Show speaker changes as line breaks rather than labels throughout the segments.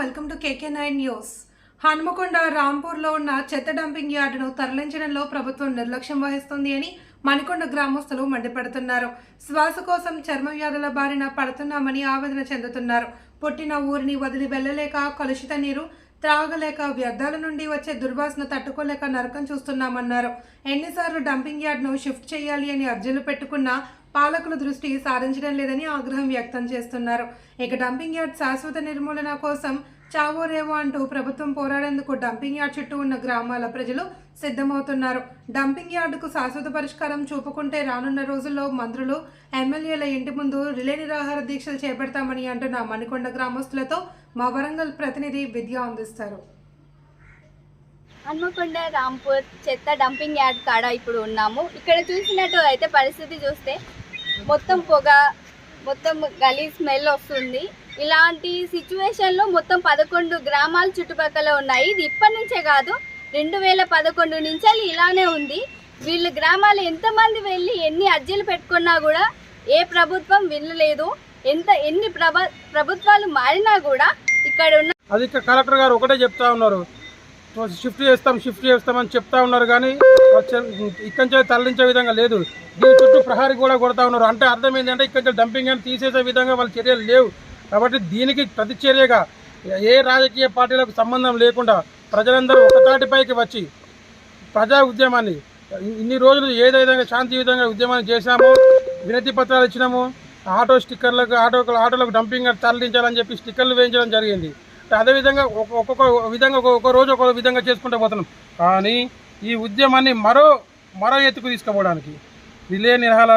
Welcome to KK nine news. Hanumakonda రాంపూర్లో ఉన్న చెత్త dumping యార్డును తరలించడంలో ప్రభుత్వం నిర్లక్ష్యం వహిస్తుంది అని మణికొండ గ్రామస్తులు మండిపడుతున్నారు. శ్వాస కోసం చర్మ వ్యాధుల బారిన పడుతున్నామని ఆవేదన చెందుతున్నారు. పుట్టిన ఊరిని వదిలి వెళ్ళలేక కలుషిత నీరు త్రాగలేక వ్యర్థాల నుండి వచ్చే దుర్వాసన తట్టుకోలేక నరకం చూస్తున్నామన్నారు. ఎన్నిసార్లు డంపింగ్ యార్డ్ను షిఫ్ట్ చేయాలి అని అర్జీలు పెట్టుకున్నా పాలకుల దృష్టి సారించడం లేదని ఆగ్రహం వ్యక్తం చేస్తున్నారు. ఇక డంపింగ్ యార్డ్ శాశ్వత నిర్మూలన కోసం చావో రేవో అంటూ ప్రభుత్వం పోరాడేందుకు డంపింగ్ యార్డ్ చుట్టూ ఉన్న గ్రామాల ప్రజలు సిద్ధమవుతున్నారు. డంపింగ్ యార్డుకు శాశ్వత పరిష్కారం చూపుకుంటే రానున్న రోజుల్లో మంత్రులు ఎమ్మెల్యేల ఇంటి ముందు రిలే నిరాహార దీక్షలు చేపడతామని అంటున్న మణికొండ గ్రామస్తులతో మా వరంగల్ ప్రతినిధి విద్య అందిస్తారు.
హన్మకొండ రాంపూర్ చెత్త డంపింగ్ యార్డ్ కాడ ఇప్పుడు ఉన్నాము. ఇక్కడ చూసినట్టు అయితే పరిస్థితి చూస్తే మొత్తం పొగ మొత్తం గలీ స్మెల్ వస్తుంది. ఇలాంటి సిచ్యువేషన్లో మొత్తం పదకొండు గ్రామాలు చుట్టుపక్కల ఉన్నాయి. ఇది ఇప్పటి నుంచే కాదు రెండు వేల పదకొండు నుంచి ఇలానే ఉంది. వీళ్ళు గ్రామాలు ఎంతమంది వెళ్ళి ఎన్ని అర్జీలు పెట్టుకున్నా కూడా ఏ ప్రభుత్వం వినలేదు. ఎంత ఎన్ని ప్రభ ప్రభుత్వాలు మారినా కూడా ఇక్కడ ఉన్న
అది కలెక్టర్ గారు ఒకటే చెప్తా ఉన్నారు. షిఫ్ట్ చేస్తాం షిఫ్ట్ చేస్తామని చెప్తా ఉన్నారు కానీ ఇక్కడి నుంచి తరలించే విధంగా లేదు. దీని చుట్టూ ప్రహారీ కూడా కొడతా ఉన్నారు. అంటే అర్థం ఏంటంటే ఇక్కడి నుంచి డంపింగ్ అని తీసేసే విధంగా వాళ్ళ చర్యలు లేవు. కాబట్టి దీనికి ప్రతిచర్యగా ఏ రాజకీయ పార్టీలకు సంబంధం లేకుండా ప్రజలందరూ ఒకతాటిపైకి వచ్చి ప్రజా ఉద్యమాన్ని ఇన్ని రోజులు ఏదో విధంగా శాంతి విధంగా ఉద్యమాన్ని చేశామో వినతి పత్రాలు ఇచ్చినాము ఆటో స్టిక్కర్లకు ఆటో ఆటోలకు డంపింగ్ తరలించాలని చెప్పి స్టిక్కర్లు వేయించడం జరిగింది. అదేవిధంగా ఒక్కొక్క ఒక్కొక్క విధంగా ఒక్కొక్క రోజు ఒక్కొక్క విధంగా చేసుకుంటూ పోతున్నాం. కానీ ఈ ఉద్యమాన్ని మరో మరో ఎత్తుకు తీసుకుపోవడానికి రిలే నిరహాల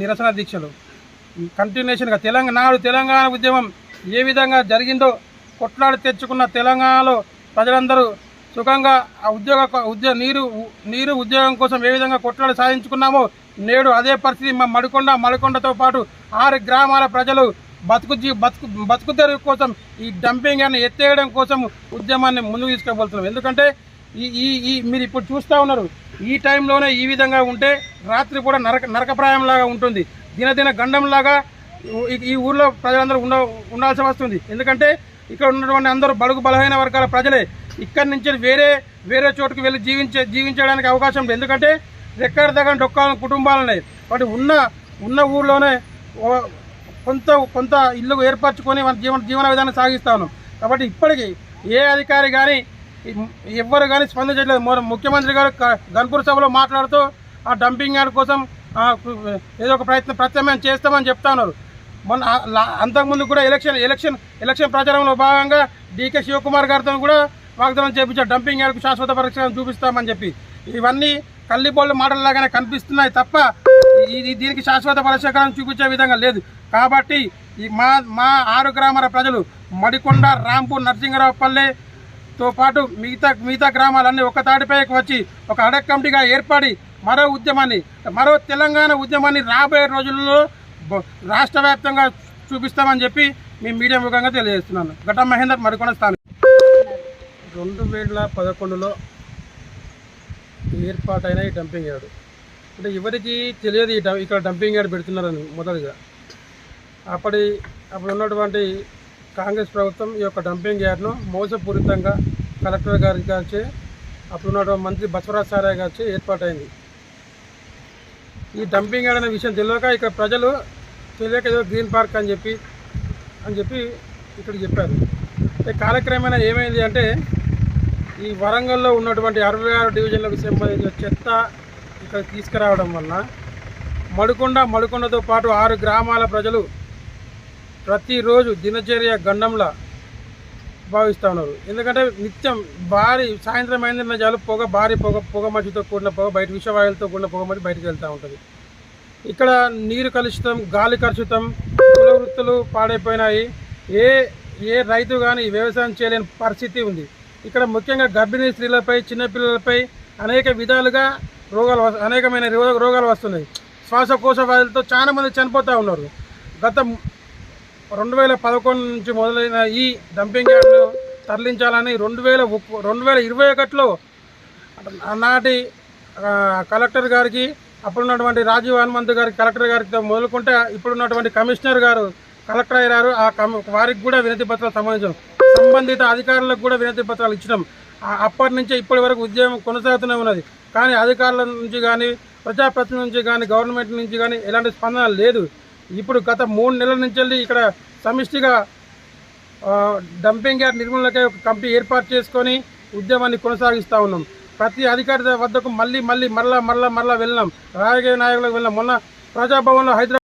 నిరసన దీక్షలు కంటిన్యూషన్గా తెలంగాణ తెలంగాణ ఉద్యమం ఏ విధంగా జరిగిందో కొట్లాడి తెచ్చుకున్న తెలంగాణలో ప్రజలందరూ సుఖంగా ఆ ఉద్యోగ ఉద్యోగ నీరు నీరు ఉద్యోగం కోసం ఏ విధంగా కొట్లాడి సాధించుకున్నామో నేడు అదే పరిస్థితి మా మడికొండ మడికొండతో పాటు ఆరు గ్రామాల ప్రజలు బతుకు జీ బతుకు బతుకు తెరువు కోసం ఈ డంపింగ్ అని ఎత్తేయడం కోసం ఉద్యమాన్ని ముందుకు తీసుకుపోతున్నాం. ఎందుకంటే ఈ ఈ ఈ మీరు ఇప్పుడు చూస్తూ ఉన్నారు ఈ టైంలోనే ఈ విధంగా ఉంటే రాత్రి కూడా నరక నరకప్రాయంలాగా ఉంటుంది. దినదిన గండంలాగా ఈ- ఈ ఊర్లో ప్రజలందరూ ఉండ ఉండాల్సి వస్తుంది ఎందుకంటే ఇక్కడ ఉన్నటువంటి అందరూ బడుగు బలహీన వర్గాల ప్రజలే. ఇక్కడి నుంచి వేరే వేరే చోటుకు వెళ్ళి జీవించే జీవించడానికి అవకాశం లేదు ఎందుకంటే ఎక్కడ దగ్గర డొక్కాలని కుటుంబాలు ఉన్నాయి కాబట్టి ఉన్న ఉన్న ఊర్లోనే ఓ- కొంత కొంత ఇల్లు ఏర్పరచుకొని మన జీవన జీవన విధానం సాగిస్తాను. కాబట్టి ఇప్పటికీ ఏ అధికారి కానీ ఎవ్వరు కానీ స్పందించట్లేదు ముఖ్యమంత్రి గారు క- గన్పూర్ సభలో మాట్లాడుతూ ఆ డంపింగ్ యార్డ్ కోసం ఏదో ఒక ప్రయత్నం ప్రత్యామ్నాయం చేస్తామని చెప్తా ఉన్నారు మొన్న అంతకుముందు కూడా ఎలక్షన్ ఎలక్షన్ ఎలక్షన్ ప్రచారంలో భాగంగా డీకే శివకుమార్ గారితో కూడా వాగ్దానం చేపించారు. డంపింగ్ యార్డ్కు శాశ్వత పరిష్కారం చూపిస్తామని చెప్పి. ఇవన్నీ కల్లిబోళ్ళు మాటల్లాగానే కనిపిస్తున్నాయి తప్ప ఇది దీనికి శాశ్వత పరిష్కారం చూపించే విధంగా లేదు. కాబట్టి ఈ మా మా ఆరు గ్రామాల ప్రజలు మడికొండ రాంపూర్ నరసింగరావుపల్లెతో పాటు మిగతా మిగతా గ్రామాలన్నీ ఒక తాటిపైకి వచ్చి ఒక అడక్ కమిటీగా ఏర్పడి మరో ఉద్యమాన్ని మరో తెలంగాణ ఉద్యమాన్ని రాబోయే రోజుల్లో రాష్ట్ర వ్యాప్తంగా చూపిస్తామని చెప్పి మీ మీడియా ముఖంగా తెలియజేస్తున్నాను. ఘట మహేందర్ మరికొండ స్థానం రెండు వేల పదకొండులో ఏర్పాటైన ఈ డంపింగ్ యార్డు. అంటే ఎవరికి తెలియదు ఈ ఇక్కడ డంపింగ్ యార్డ్ పెడుతున్నారని మొదటిగా. అప్పటి అప్పుడు ఉన్నటువంటి కాంగ్రెస్ ప్రభుత్వం ఈ యొక్క డంపింగ్ యార్డ్ను మోసపూరితంగా కలెక్టర్ గారి గారిచే అప్పుడు ఉన్నటువంటి మంత్రి బసవరాజ్ సారాయ్ గారిచే ఏర్పాటైంది. ఈ డంపింగ్ యార్డ్ అనే విషయం తెలియక ఇక్కడ ప్రజలు తెలియక ఏదో గ్రీన్ పార్క్ అని చెప్పి అని చెప్పి ఇక్కడ చెప్పారు. ఈ కాలక్రమేణా ఏమైంది అంటే ఈ వరంగల్లో ఉన్నటువంటి అరవై ఆరు డివిజన్లకు సంబంధించిన చెత్త ఇక్కడ తీసుకురావడం వలన మడుకొండ మడుకొండతో పాటు ఆరు గ్రామాల ప్రజలు ప్రతిరోజు దినచర్య గండంలా భావిస్తూ ఉన్నారు. ఎందుకంటే నిత్యం భారీ సాయంత్రం అయిన చాలు పొగ భారీ పొగ పొగ మధ్యతో కూడిన పొగ బయట విషవాయులతో కూడిన పొగ మధ్య బయటకు వెళ్తూ ఉంటుంది. ఇక్కడ నీరు కలుషితం గాలి కలుషితం కుల వృత్తులు పాడైపోయినాయి. ఏ ఏ రైతు కానీ వ్యవసాయం చేయలేని పరిస్థితి ఉంది. ఇక్కడ ముఖ్యంగా గర్భిణీ స్త్రీలపై చిన్నపిల్లలపై అనేక విధాలుగా రోగాలు అనేకమైన రోగాలు వస్తున్నాయి. శ్వాసకోశ వ్యాధులతో చాలామంది చనిపోతూ ఉన్నారు. గత రెండు వేల పదకొండు నుంచి మొదలైన ఈ డంపింగ్ యార్డ్ను తరలించాలని రెండు వేల రెండు వేల ఇరవై ఒకటిలో నాటి కలెక్టర్ గారికి అప్పుడున్నటువంటి రాజీవ్ హనుమంత్ గారికి కలెక్టర్ గారికి మొదలుకుంటే ఇప్పుడున్నటువంటి కమిషనర్ గారు కలెక్టర్ అయ్యారు. ఆ కమి వారికి కూడా వినతి పత్రాలు సంబంధించాం సంబంధిత అధికారులకు కూడా వినతి పత్రాలు ఇచ్చినాం. అప్పటి నుంచే ఇప్పటి వరకు ఉద్యమం కొనసాగుతూనే ఉన్నది. కానీ అధికారుల నుంచి కానీ ప్రజాప్రతినిధి నుంచి కానీ గవర్నమెంట్ నుంచి కానీ ఎలాంటి స్పందన లేదు. ఇప్పుడు గత మూడు నెలల నుంచి వెళ్ళి ఇక్కడ సమిష్టిగా డంపింగ్ యార్డ్ నిర్మూలనకై ఒక కమిటీ ఏర్పాటు చేసుకొని ఉద్యమాన్ని కొనసాగిస్తూ ఉన్నాం. ప్రతి అధికారి వద్దకు మళ్ళీ మళ్ళీ మరలా మరలా మరలా వెళ్ళినాం. రాజకీయ నాయకులకు వెళ్ళినాం. మొన్న ప్రజాభవన్లో హైదరాబాద్